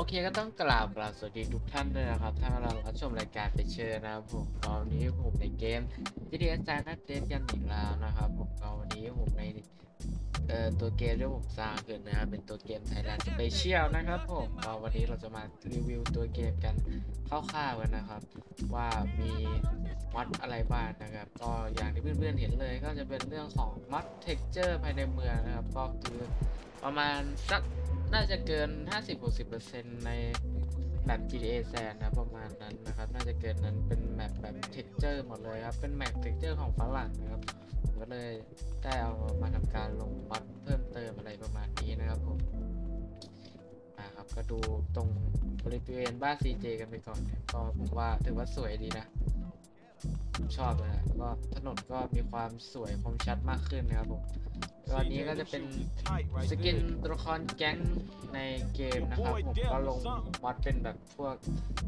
โอเคก็ต้องกราบกราบสวัสดีทุกท่านด้วยนะครับ ถ้ากำลังรับชมรายการไปเชิญนะครับผมตอนนี้ผมในเกม GTA San Andreas กันอีกแล้วนะครับผมก็วันนี้ผมในเอ่อตัวเกมที่ผมสร้างขึ้นนะครับเป็นตัวเกม Thailand Special นะครับผมก็วันนี้เราจะมารีวิวตัวเกมกันคร่าวๆกันนะครับ ว่ามีมัดอะไรบ้างนะครับ ก็อย่างที่เพื่อนๆเห็นเลยก็จะเป็นเรื่องของมัด texture ภายในเมืองนะครับ ก็คือ ประมาณสักน่าจะเกิน 50-60%ในแมป GTA San นะประมาณนั้นนะครับ น่าจะเกินนั้นเป็นแมปแบบ texture หมดเลยครับ เป็นแมป texture ของฝรั่งนะครับผมก็เลยได้เอามาทำการลงมัดเพิ่มเติมอะไรประมาณนี้นะครับผมอ่าครับก็ดูตรงบริเวณบ้าน CJ กันไปก่อนก็ผมว่าถือว่าสวยดีนะผมชอบเลยนะก็ถนนก็มีความสวยคมชัดมากขึ้นนะครับผม ตอนนี้ก็จะเป็นสกินตัวละครแก๊งในเกมนะครับผมก็ลงมอดเป็นแบบพวก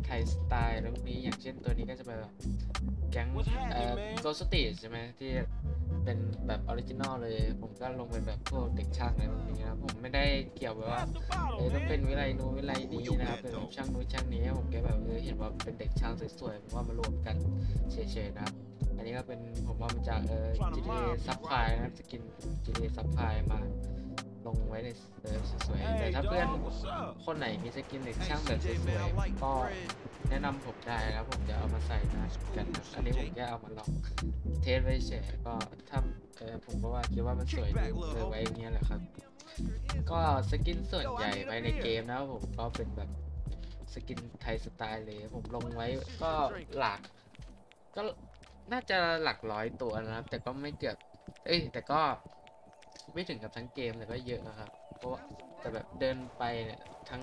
ไทยสไตล์แล้วพวกนี้อย่างเช่นตัวนี้ก็จะเป็นแบบแก๊งเอ่อโกสติใช่ไหมที่เป็นแบบออริจินอลเลย ผมก็ลงเป็นแบบพวกเด็กช่างอะไรพวกนี้นะครับผมไม่ได้เกี่ยวแบบว่าเออต้องเป็นวิไลนู้นวิไลนี้นะครับเป็นแบบช่างนู้นช่างนี้ผมแค่แบบเออเห็นว่าเป็นเด็กช่างสวยๆผมว่ามารวมกันเฉยๆนะครับอันนี้ก็เป็นผมว่ามาจากเออ GTA ซับไพล์นะครับสกิน GTA ซับไพล์มาลงไว้ในเออสวยๆแต่ถ้าเพื่อนคนไหนมีสกินเด็กช่างแบบสวยๆก็แนะนำผมได้นะครับผมจะเอามาใส่นะกันนะอันนี้ผมแค่เอามาลองเทสไว้เฉยก็ถ้าเออผมก็ว่าคิดว่ามันสวยดีเลยไว้อย่างเงี้ยแหละครับ ก็สกินส่วนใหญ่ไปในเกมนะครับผมก็เป็นแบบสกินไทยสไตล์เลยผมลงไว้ก็หลักก็ น่าจะหลักร้อยตัวนะครับ แต่ก็ไม่เกือบ เอ้ย แต่ก็ไม่ถึงกับทั้งเกมแต่ก็เยอะนะครับ เพราะว่าแต่แบบเดินไปเนี่ยทั้ง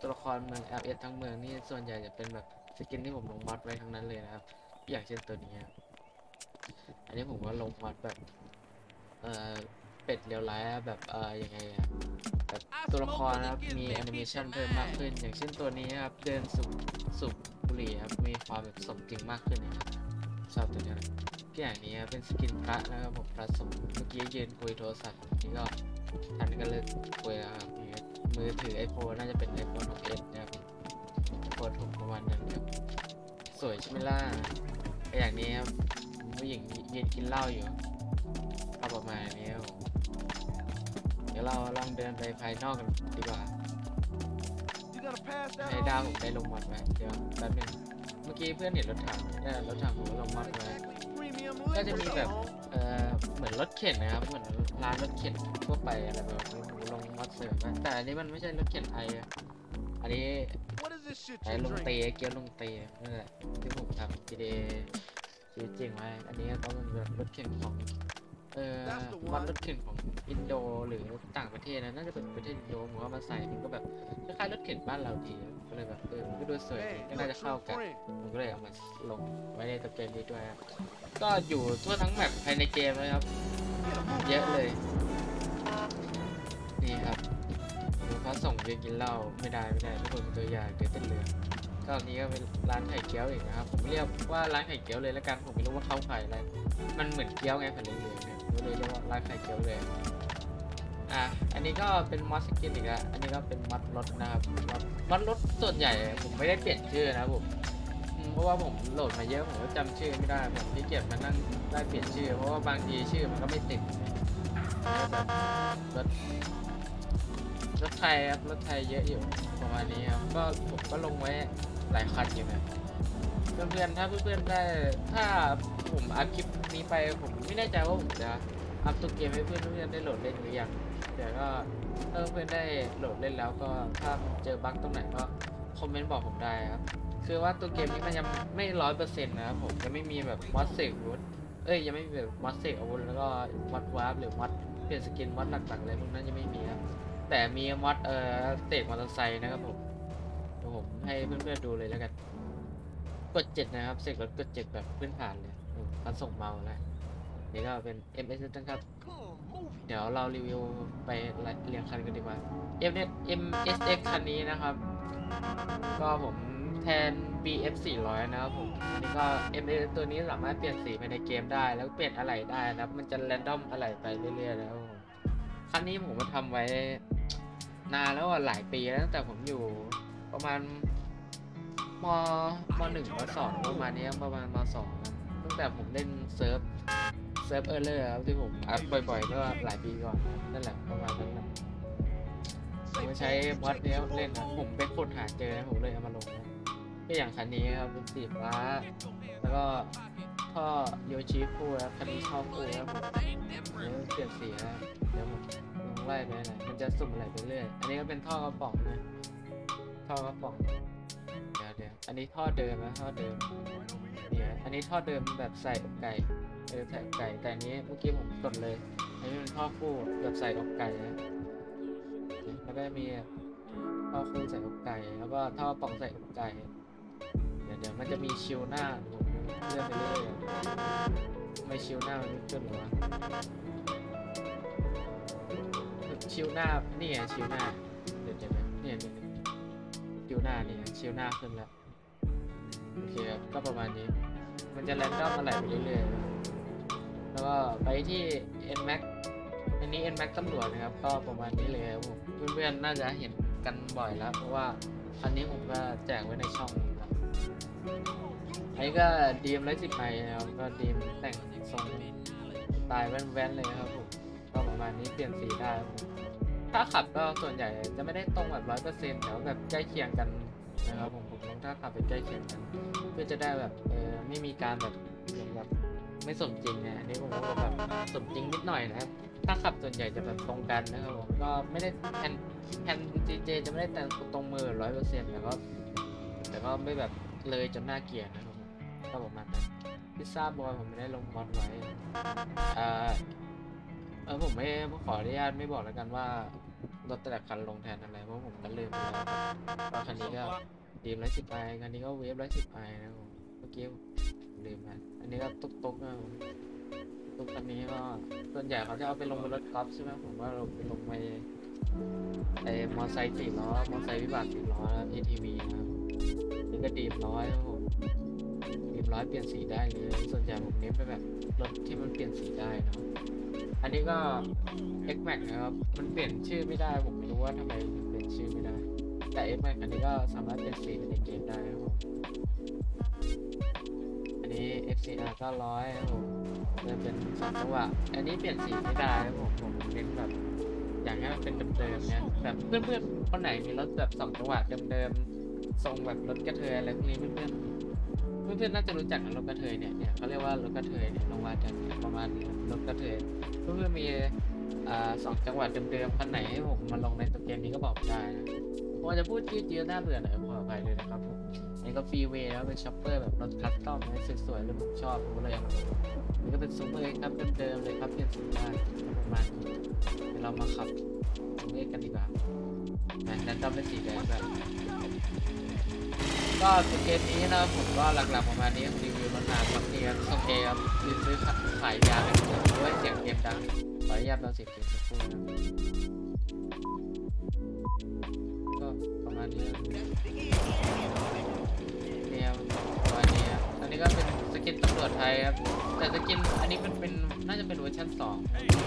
ตัวละครเมือง LS ทั้งเมืองนี่ส่วนใหญ่จะเป็นแบบสกินที่ผมลงมอดไว้ทั้งนั้นเลยนะครับ อย่างเช่นตัวนี้อันนี้ผมก็ลงมอดแบบเอ่อเป็ดเรียวไลท์อะแบบเอ่อยังไงอะแบบตัวละครนะครับมีแอนิเมชันเพิ่มมากขึ้น อย่างเช่นตัวนี้ครับเดินสูบสูบบุหรี่ครับมีความแบบสมจริงมากขึ้นนะครับ ชอบตัวนี้นะก็อย่างนี้ครับเป็นสกินพระนะครับผมพระสงฆ์เมื่อกี้ยืนคุยโทรศัพท์นี่ก็ท่านก็เลิกคุยแล้วครับนี่ก็มือถือไอโฟนน่าจะเป็นไอโฟนของเอสนะครับไอโฟนถูกประมาณนั้นครับสวยใช่ไหมล่ะก็อย่างนี้ครับผู้หญิงยืนกินเหล้าอยู่ก็ประมาณนี้ครับผมเดี๋ยวเราลองเดินไปภายนอกกันดีกว่าให้ดาวผมได้ลงมอดไว้เดี๋ยวแป๊บนึงเมื่อกี้เพื่อนเห็นรถถังเนี่ยรถถังผมก็ลงมัดไว้ก็จะมีแบบเออเหมือนรถเข็นนะครับ เหมือนร้านรถเข็นทั่วไปอะไรแบบนี้ลงมัดเสริมนะแต่อันนี้มันไม่ใช่รถเข็นไทยอันนี้ไอ้ลงเตะเกียวลงเตะนั่นแหละที่ผมทำ GTA ชีวิตจริงไว้อันนี้ก็เป็นแบบรถเข็นของ เอ่อมันรถเข็นของอินโดหรือต่างประเทศนะน่าจะเป็นประเทศอินโดผมว่ามาใส่มันก็แบบคล้ายๆรถเข็นบ้านเราดีก็เลยแบบเออมันก็ดูสวยดีก็น่าจะเข้ากันผมก็เลยเอามาลงไว้ในตัวเกมนี้ด้วยครับก็อยู่ทั่วทั้งแมปภายในเกมเลยครับ เยอะเลย นี่ครับดูเขาส่งเรียนกินเหล้าไม่ได้ไม่ได้ทุกคนเป็นตัวอย่างเดี๋ยวเต้นเรือก็อันนี้ก็เป็นร้านไข่เกี๊ยวอีกนะครับผมเรียกว่าร้านไข่เกี๊ยวเลยแล้วกันผมไม่รู้ว่าเขาขายอะไรมันเหมือนเกี๊ยวไงแผ่นเหลืองๆเนี่ย ก็เลยเรียกว่าร้านไข่เกี๊ยวเลย อะ อันนี้ก็เป็นมอสสกินอีกแล้ว อันนี้ก็เป็นมัดรถนะครับมัดมัดรถส่วนใหญ่ผมไม่ได้เปลี่ยนชื่อนะครับผมเพราะว่าผมโหลดมาเยอะผมก็จำชื่อไม่ได้ผมที่เกียจมานั่งได้เปลี่ยนชื่อ เพราะว่าบางทีชื่อมันก็ไม่ติดรถรถไทยครับรถไทยเยอะอยู่ประมาณนี้ครับก็ผมก็ลงไว้หลายคันอยู่นะ เพื่อนๆถ้าเพื่อนๆได้ถ้าผมอัดคลิปนี้ไปผมไม่แน่ใจว่าผมจะอัพตัวเกมให้เพื่อนๆได้โหลดเล่นหรือยังเดี๋ยวก็ถ้าเพื่อนๆได้โหลดเล่นแล้วก็ถ้าเจอบั๊กตรงไหนก็คอมเมนต์บอกผมได้ครับคือว่าตัวเกมนี้มันยังไม่ร้อยเปอร์เซ็นต์นะครับผมยังไม่มีแบบมอสเซกอาวุธเอ้ยยังไม่มีแบบมอสเซกอาวุธแล้วก็มอดวาร์ปหรือมอดเปลี่ยนสกินมอดหลักๆอะไรพวกนั้นยังไม่มีครับแต่มีมอดเอ่อเตกมอเตอร์ไซค์นะครับผมเดี๋ยวผมให้เพื่อนๆดูเลยแล้วกัน กดเจ็ดนะครับเสกรถกดเจ็ดแบบพื้นฐานเลยมันส่งเมาแล้วนี่ก็เป็น MS นะครับ เดี๋ยวเรารีวิวไปเรียงคันกันดีกว่า M S M S X คันนี้นะครับ ก็ผมแทน BF 400นะครับผม อันนี้ก็ M S ตัวนี้สามารถเปลี่ยนสีภายในเกมได้ แล้วเปลี่ยนอะไหล่ได้นะครับ มันจะแรนดอมอะไหล่ไปเรื่อยๆนะครับผมคันนี้ผมก็ทำไว้นานแล้วหลายปีแล้วตั้งแต่ผมอยู่ประมาณ มมหนึ่งมสองประมาณนี้ประมาณมสองตั้งแต่ผมเล่นเซิร์ฟเซิร์ฟเออร์เลอร์ครับที่ผมอัพบ่อยๆเมื่อหลายปีก่อนนั่นแหละประมาณนั้นครับผมใช้บอสเนี้ยเล่นนะผมไปขุดหาเจอผมเลยเอามาลงนะก็อย่างคันนี้ครับเป็นสีฟ้าแล้วก็ท่อโยชิฟูครับคันนี้ชอบฟูครับผมเดี๋ยวเปลี่ยนสีนะเดี๋ยวผมลงไล่ไปไหนมันจะสุ่มอะไรไปเรื่อยอันนี้ก็เป็นท่อกระป๋องนะท่อกระป๋อง เดี๋ยวเดี๋ยอันนี้ท่อเดิมนะท่อเดิมเนี่ยอันนี้ท่อเดิมแบบใส่อกไก่เออใส่อกไก่แต่อันนี้เมื่อกี้ผมกดเลย อันนี้เป็นท่อคู่แบบใส่อกไก่นะแล้วก็มีท่อคู่ใส่อกไก่แล้วก็ท่อป่องใส่อกไก่เดี๋ยวเดี๋ยวมันจะมีชิลหน้าเดี๋ยวผมเลื่อนไปเรื่อยไม่ชิลหน้ามันไม่ขึ้นหรอวะชิลหน้านี่ไงชิลหน้าเดี๋ยวเดี๋ยวเนี่ยเนี่ยเนี่ยชิวหน้านี่ชิวหน้าขึ้นแล้วโอเคครับก็ประมาณนี้ มันจะแรนดอมอะไรไปเรื่อยๆแล้วก็ไปที่ nmax อันนี้ nmax ตำรวจนะครับ ก็ประมาณนี้เลยครับเพื่อนๆน่าจะเห็นกันบ่อยแล้ว เพราะว่าอันนี้ผมก็แจกไว้ในช่องครับอันนี้ก็ดีมไรสิบไอนะครับก็ดีมแต่งทรงตล์แว่นๆเลยครับผมก็ประมาณนี้เปลี่ยนสีได้ครับผม ถ้าขับก็ส่วนใหญ่จะไม่ได้ตรงแบบร้อยเปอร์เซ็นต์แต่ว่าแบบใกล้เคียงกันนะครับผมผมลองถ้าขับไปใกล้เคียงกันเพื่อจะได้แบบเออไม่มีการแบบแบบไม่สมจริงนะอันนี้ผมก็แบบสมจริงนิดหน่อยนะครับถ้าขับส่วนใหญ่จะแบบตรงกันนะครับผมก็ไม่ได้แทนแทนจีเจจะไม่ได้แต่งตรงมือร้อยเปอร์เซ็นต์แต่ก็แต่ก็ไม่แบบเลยจนน่าเกลียดนะครับผมก็ประมาณนั้นพิซซ่าบอยผมไม่ได้ลงมอดไว้อ่า เออผมไม่ขออนุญาตไม่บอกแล้วกันว่ารถแต่ละคันลงแทนอะไรเพราะผมก็ลืมไปแล้วครับว่าคันนี้ก็ดีมร้อยสิบไอคันนี้ก็เวฟร้อยสิบไอนะครับผมเมื่อกี้ลืมไปอันนี้ก็ตุ๊กตุ๊กนะครับผมตุ๊กคันนี้ก็ส่วนใหญ่เขาจะเอาไปลงบนรถกอล์ฟใช่ไหมผมว่าเราไปลงไปไอ้มอไซค์สี่ล้อมอไซค์วิบากสี่ล้อแล้ว ATV นะครับนี่ก็ดีมร้อยครับผม ร้อยเปลี่ยนสีได้เลย ส่วนใหญ่ผมเน้นไปแบบรถที่มันเปลี่ยนสีได้เนาะ อันนี้ก็ X Max นะครับ มันเปลี่ยนชื่อไม่ได้ผมไม่รู้ว่าทำไมเปลี่ยนชื่อไม่ได้ แต่ X Max อันนี้ก็สามารถเปลี่ยนสีในเกมได้ครับผมอันนี้ FCR 900ครับผมจะเป็นสองจังหวะอันนี้เปลี่ยนสีไม่ได้ครับผมผมเน้นแบบอยากให้มันเป็นเดิมๆเนี่ยแบบเพื่อนๆคนไหนมีรถแบบสองจังหวะเดิมๆทรงแบบรถกระเทยอะไรพวกนี้เพื่อนๆ เพื่อนๆน่าจะรู้จักกันรถกระเทยเนี่ยเนี่ยเขาเรียกว่ารถกระเทยเนี่ยลงมาจากประมาณรถกระเทยเพื่อนๆมีอ่าสองจังหวัดเดิมๆคันไหนให้ผมมาลงในตัวเกมนี้ก็บอกได้นะผมจะพูดยืดเยื้อหน้าเบื่อหน่อยขออภัยเลยนะครับผมนี่ก็ฟรีเวย์แล้วเป็นช็อปเปอร์แบบรถคัสตอมนะสวยๆเลยผมชอบผมก็เลยนี่ก็เป็นซูเปอร์เอ็กซ์ครับเดิมๆเลยครับเปลี่ยนสีได้ประมาณนี้เดี๋ยวเรามาขับซูเปอร์เอ็กซ์กันดีกว่านะนั้นต้องเป็นสีแดงแบบ ก็เกมนี้นะผมก็หลักๆประมาณนี้รีวิวมานานครับนี่ครับโอเคครับรีวิวขายยากันด้วยเสียงเกมดังขออนุญาตเราเสียงเกมสักครู่นะก็ประมาณนี้เนี่ยประมาณนี้อันนี้ก็เป็นสกินตำรวจไทยครับแต่สกินอันนี้มันเป็นน่าจะเป็นเวอร์ชันสอง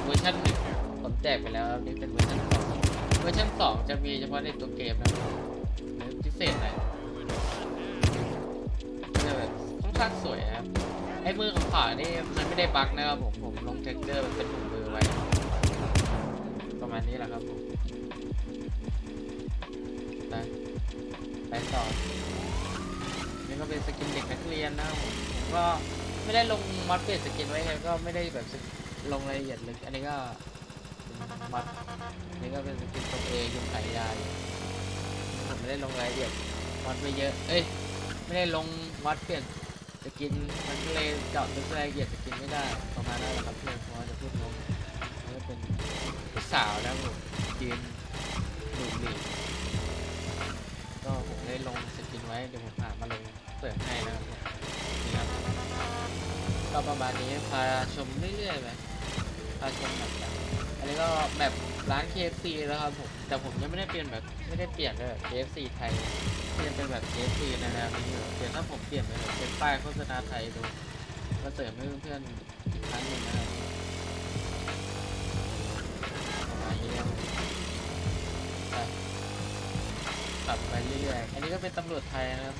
เวอร์ชันหนึ่งผมแจกไปแล้วครับนี่เป็นเวอร์ชันสองเวอร์ชันสองจะมีเฉพาะในตัวเกมนะครับ ษหน่อยจะแบบค่อนข้างสวยครับ ไอ้มือของขวานี่มันไม่ได้บั๊กนะครับผม ผมลงเทคเจอร์มันเป็นถุงมือไว้ ประมาณนี้แหละครับผมไปไปต่อ นี่ก็เป็นสกินเด็กนักเรียนนะครับผมก็ไม่ได้ลงมอดเปลี่ยนสกินไว้ไงก็ไม่ได้แบบลงรายละเอียดลึก อันนี้ก็มอดนนี้ก็เป็นสกินตัวเอยุงไข่ยาอยู่ ไม่ได้ลงรายละเอียดมอดไปเยอะ เอ้ย ไม่ได้ลงวัดเปลี่ยนสกินมันก็เลยเจาะลึกรายละเอียดสกินไม่ได้ประมาณนั้นแหละครับเพื่อนเพราะจะพูดลงมันก็เป็นผู้สาวนะผมยืนดูหลีก็ผมได้ลงสกินไว้เดี๋ยวผมหามาลงเสริมให้นะครับนี่ครับก็ประมาณนี้พาชมเรื่อยๆไปพาชมแบบอันนี้ก็แบบ ร้าน KFC แล้วครับผมแต่ผมยังไม่ได้เปลี่ยนแบบไม่ได้เปลี่ยนเลย KFC ไทยที่จะเป็นแบบ KFC ในแนวนี้อยู่เดี๋ยวถ้าผมเปลี่ยนไปแบบเป็นป้ายโฆษณาไทยดูมาเสริมให้เพื่อนๆอีกครั้งหนึ่งนะครับประมาณนี้ครับไปขับไปเรื่อยๆอันนี้ก็เป็นตำรวจไทยนะครับ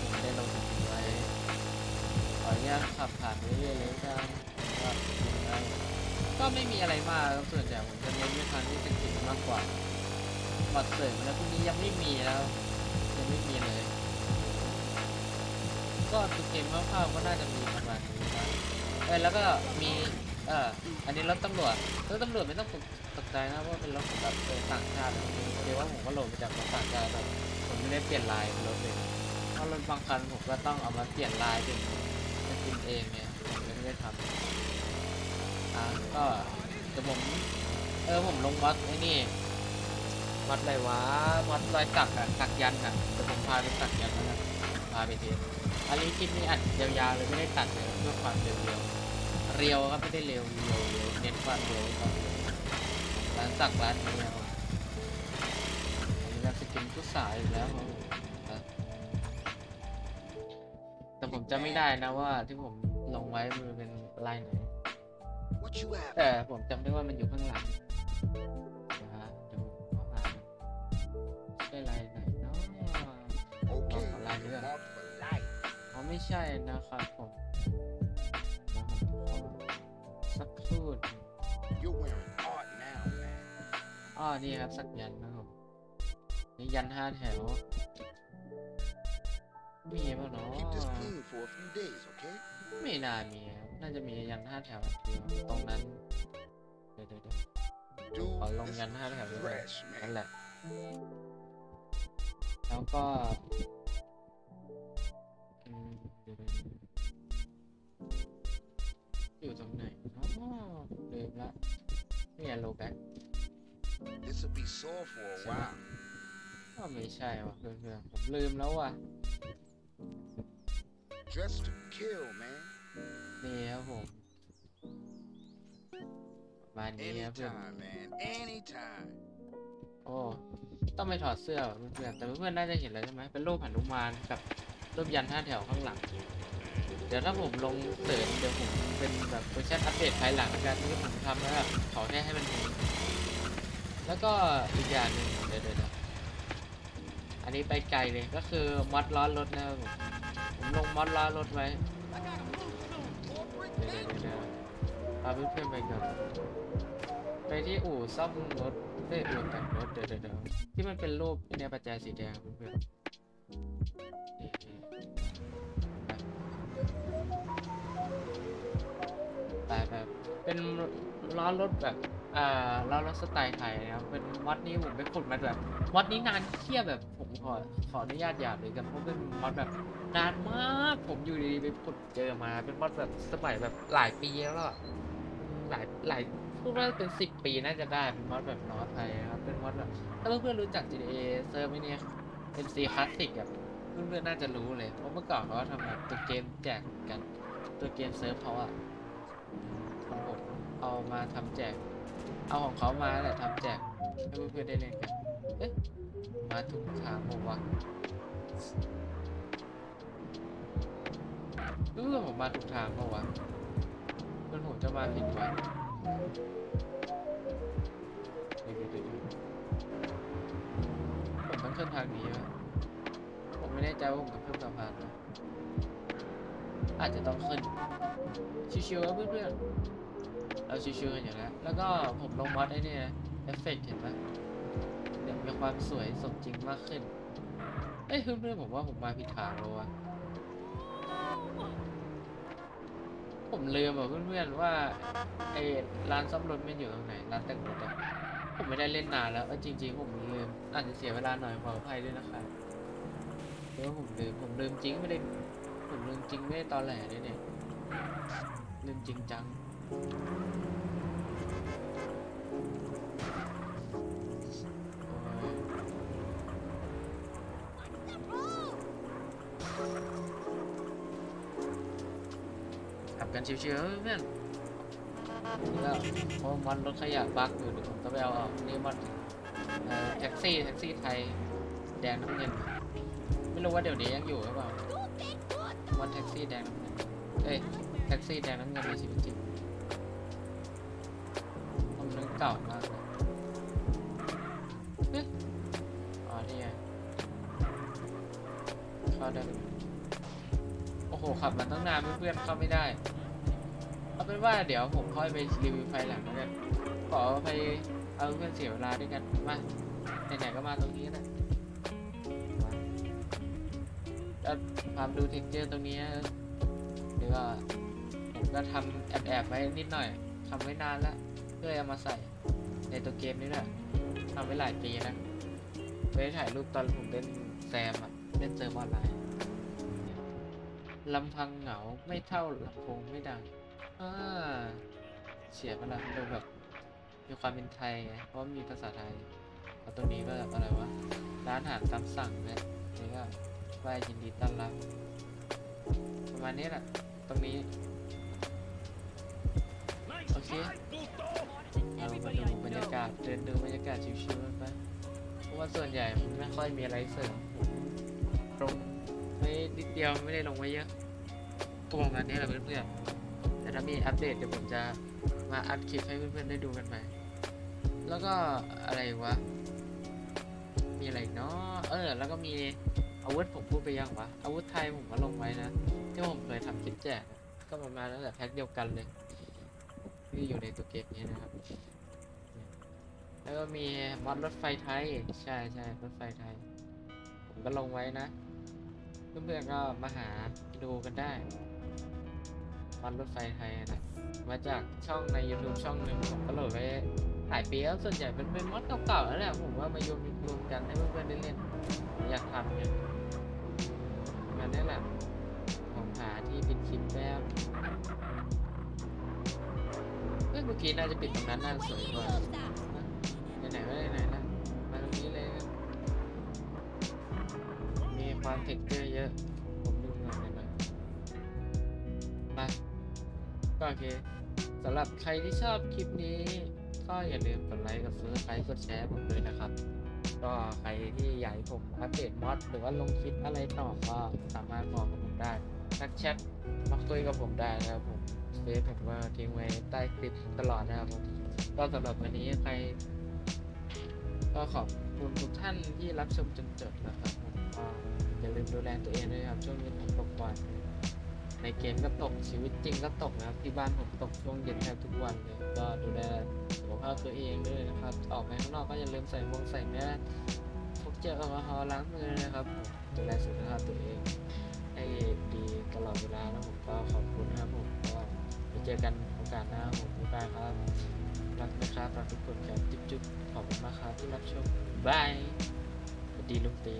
ผมได้ลงทะเบียนไว้ขออนุญาตขับผ่านไปเรื่อยๆเลยกันว่า ไม่มีอะไรมากครับส่วนใหญ่ผมจะเน้นไปทางที่เป็นสิ่งมากกว่าบัตรเสริมแล้วพวกนี้ยังไม่มีแล้วยังไม่มีเลย ก็ตัวเกมคร่าวๆก็น่าจะมีประมาณนี้นะเออแล้วก็มีเอออันนี้รถตำรวจรถตำรวจไม่ต้องตกใจนะเพราะว่าเป็นรถของแบบต่างชาติเดี๋ยวว่าผมก็โหลดมาจากรถต่างชาติแบบผมไม่ได้เปลี่ยนลายรถเลยเพราะรถบางคันผมก็ต้องเอามาเปลี่ยนลายเป็นเป็นเองเนี่ยผมเลยไม่ได้ทำะก็เดี๋ยวผม เออผมลงวัดไอ้นี่วัดอะไรวะวัดรอยสักอะสักยันต์อะเดี๋ยวผมพาไปสักยันต์แล้วกันพาไปทีอันนี้คลิปนี้อัดยาวๆเลยไม่ได้ตัดเลยเพื่อความเรียวๆเรียวครับไม่ได้เร็วเรียวเรียวเน้นความเร็วความเร็วร้านสักร้านนี้ครับอันนี้แบบสกินผู้สายอยู่แล้วครับแต่ผมจะไม่ได้นะว่าที่ผมลงไว้มันเป็นลายไหน แต่ผมจำได้ว่ามันอยู่ข้างหลังนะฮะเดี๋ยวผมขอหาใช่ลายไหนเนาะ Okay. Oh, I like it. Marked for life. อ๋อไม่ใช่นะครับผมสักครู่ You're wearing art now, man. อ๋อนี่ครับ สักยันต์นะครับนี่ยันห้าแถวมีป่ะเนาะ ไม่น่ามีครับน่าจะมียันห้าแถวตรงนั้นเดี๋ยวเดี๋ยวเดี๋ขอลงยันห้าแถวด้วนั่นแหละ แล้วก็อยู่ตรงไหนอ๋อลืมละเนี่ยโลแบ็ก This will be so for a while ก็ไม่ใช่ว่ะเพื่อนๆผมลืมแล้วว่ะ Dress to kill man นี่ครับผมประมาณนี้ครับเพื่อน Anytime, man. Anytime. โอ้ ต้องไม่ถอดเสื้อว่ะเพื่อนๆแต่เพื่อนๆน่าจะเห็นแล้วใช่ไหมเป็นรูปหนุมานกับรูปยันห้าแถวข้างหลัง เดี๋ยวถ้าผมลงเสริมเดี๋ยวผมเป็นแบบเวอร์ชันอัปเดตภายหลังแล้วกันที่ผมทำแล้วแบบขอแค่ให้มันมีแล้วก็อีกอย่างหนึ่งเดี๋ยวเดี๋ยวเดี๋ยวอันนี้ไปไกลเลยก็คือมอดล้อรถนะครับผมผมลงมอดล้อรถไว้ ไม่ได้พาเพื่อนๆไปก่อนไปที่อู่ซ่อมรถเอ้ยอู่แต่งรถเดี๋ยวเดี๋ยวที่มันเป็นรูปเนี่ยประแจสีแดงเพื่อนไปไปไปเป็นล้อรถแบบ อ่าล้อรถสไตล์ไทยนะครับเป็นมอดนี้ผมไปขุดมาแบบมอดนี้นานเที่ยแบบผมขอขออนุญาตหยาบเลยกันเพราะเป็นมอดแบบนานมากผมอยู่ดีๆไปขุดเจอมาเป็นมอดแบบสมัยแบบหลายปีแล้วอะหลายหลายพูดว่าเป็นสิบปีน่าจะได้เป็นมอดแบบนอไทยนะครับเป็นมอดแบบถ้าเพื่อนๆรู้จัก GTA เซิร์ฟไหมเนี่ย MC คลาสสิกแบบเพื่อนๆน่าจะรู้เลยเพราะเมื่อก่อนเขาทำแบบตัวเกมแจกกัน ตัวเกมเซิร์ฟเขาอะของผมเอามาทำแจก เอาของเขามาแหละทำแจกให้เพื่อนๆได้เล่นกัน เอ๊ะ มาถูกทางผมวะเออผมมาถูกทางปล่าวะเพื่อนผมจะมาผิดวะเดี๋ยวเดี๋ยวเดี๋ยวผมต้องขึ้นทางนี้ไหมผมไม่แน่ใจว่าผมต้องขึ้นสะพานไหมอาจจะต้องขึ้น ชิวๆครับเพื่อนๆ เราชิวๆกันอย่างนี้แล้วก็ผมลงมอดไอ้นี่นะเอฟเฟกต์เห็นปะเดี๋ยวมีความสวยสมจริงมากขึ้นเอ้ยเพื่อนๆผมว่าผมมาผิดทางแล้ววะผมลืมอะเพื่อนๆว่าไอ้ร้านซ่อมรถมันอยู่ตรงไหนร้านแต่งรถอะผมไม่ได้เล่นนานแล้วเออจริง ๆ ผมลืมอาจจะเสียเวลาหน่อยขออภัยด้วยนะครับเพราะผมลืมผมลืมจริงไม่ได้ผมลืมจริงไม่ได้ตอนแหลเลยเนี่ยลืมจริงจัง ขับกันชิวๆเพื่อนนี่ก็เพราะมันรถขยะบักอยู่เดี๋ยวผมก็ไปเอาออกนี่มันเอ่อแท็กซี่แท็กซี่ไทย แดงน้ำเงิน ไม่รู้ว่าเดี๋ยวนี้ยังอยู่หรือเปล่ามันแท็กซี่แดงน้ำเงินเอ้ยแท็กซี่แดงน้ำเงินในชีวิตจริง เก่ามากเลยอ๊ะอ๋อนี่ไงเข้าได้โอ้โห ขับมาตั้งนานเพื่อนๆเข้าไม่ได้ เอาเป็นว่าเดี๋ยวผมค่อยไปรีวิวไฟหลังแล้วกัน ขอไปเอาเพื่อนเสียเวลาด้วยกัน มา ไหนๆก็มาตรงนี้นะจะพามดูเท็กเจอร์ตรงนี้หรือว่าผมก็ทำแอบๆไว้นิดหน่อยทำไว้นานแล้ว เพื่อเอามาใส่ในตัวเกมนี้แหละทำไว้หลายปีนะไปถ่ายรูปตอนผมเล่นแซมอะเล่นเซิร์ฟออนไลน์ลำพังเหงาไม่เท่าลำโพงไม่ดังอ่าเฉียบมันละดูแบบมีความเป็นไทยไงเพราะมีภาษาไทยแล้วตรงนี้ก็อะไรวะร้านอาหารตามสั่งเนี่ยนี่ก็ว่ายินดีต้อนรับประมาณนี้แหละตรงนี้ โอเค มาดูบรรยากาศเดินดูบรรยากาศชิวๆกันไปเพราะว่าส่วนใหญ่มันไม่ค่อยมีอะไรเสริมผมตรงไม่นิดเดียวไม่ได้ลงไว้เยอะประมาณนี้แหละเพื่อนๆแต่ถ้ามีอัปเดตเดี๋ยวผมจะมาอัดคลิปให้เพื่อนๆได้ดูกันใหม่แล้วก็อะไรวะ มีอะไรเนาะเออ แล้วก็มีอาวุธผมพูดไปยังวะ อาวุธไทยผมก็ลงไว้นะ ที่ผมเคยทำคลิปแจก ก็ประมาณนั้นแหละแพ็คเดียวกันเลยที่อยู่ในตัวเกมนี้นะครับ แล้วก็มีมอดรถไฟไทย ใช่ใช่รถไฟไทย ผมก็ลงไว้นะ เพื่อนๆก็มาหาดูกันได้วันรถไฟไทยนะ มาจากช่องใน YouTube ช่องหนึ่งผมก็โหลดไว้หลายปีแล้วส่วนใหญ่เป็นเป็นมอดเก่าๆแล้วแหละผมว่ามาโยนรวมกันให้เพื่อนๆได้เล่น อยากทำไงงานนี้แหละผมหาที่ปิดคลิปแป๊บเฮ้ยเมื่อกี้น่าจะปิดตรงนั้นน่าสวยกว่า เท็กเจอร์เยอะ ผมดูงานหน่อยๆมาก็โอเคสำหรับใครที่ชอบคลิปนี้ ก็อย่าลืมกดไลค์กดซับสไครต์กดแชร์ผมด้วยนะครับ ก็ใครที่อยากให้ผมอัปเดตมอดหรือว่าลงคลิปอะไรต่อก็สามารถบอกกับผมได้ทักแชทมาคุยกับผมได้นะครับผมเฟซผมก็ทิ้งไว้ใต้คลิปตลอดนะครับผมก็สำหรับวันนี้ใคร ก็ขอบคุณทุกท่านที่รับชมจนจบนะครับ ดูแลตัวเองด้วยครับ ช่วงนี้ผมตกบ่อยในเกมก็ตกชีวิตจริงก็ตกนะครับที่บ้านผมตกช่วงเย็นแทบทุกวันเลยก็ดูแลสุขภาพตัวเองด้วยนะครับ ออกไปข้างนอกก็อย่าลืมใส่มงใส่แมสพกเจลแอลกอฮอล์ล้างมือนะครับดูแลสุขภาพตัวเองให้ดีตลอดเวลาแล้วผมก็ขอบคุณครับผมก็ไปเจอกันโอกาสหน้าผมบ๊ายบายครับรักนะครับรักทุกคนครับจุ๊บๆขอบคุณมากครับที่รับชมบายสวัสดีลุงตี